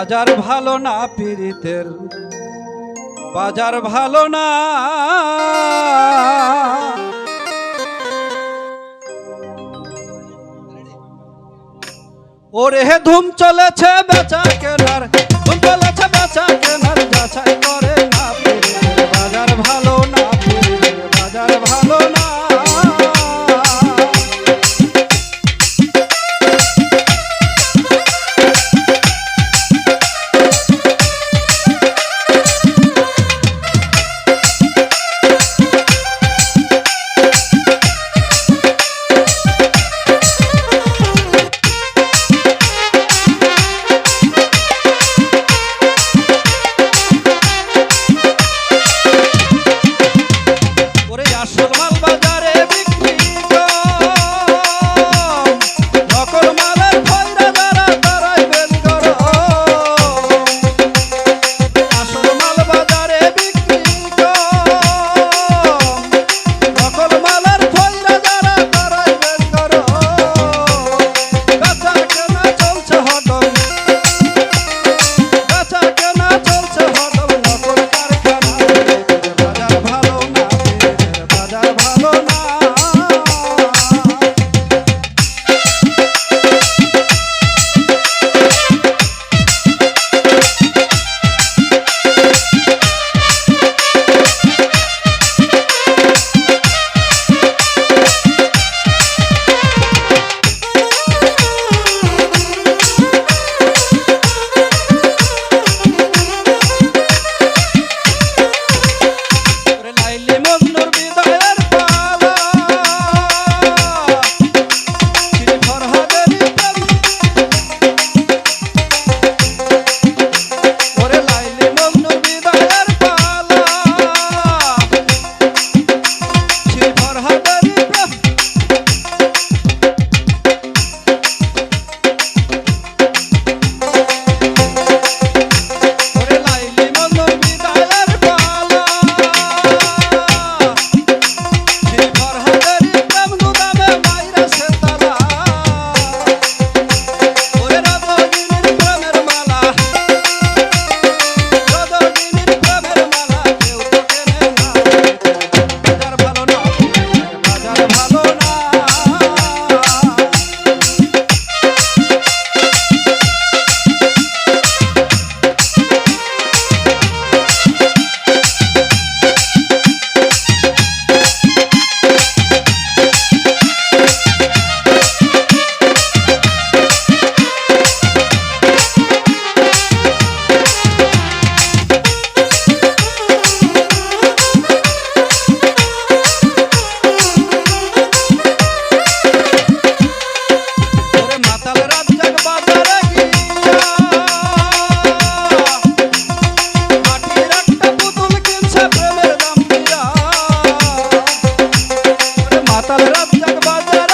বাজার ভালো না পীড়িতের? বাজার ভালো না। ওরে ধুম চলেছে বেচাকে বাজার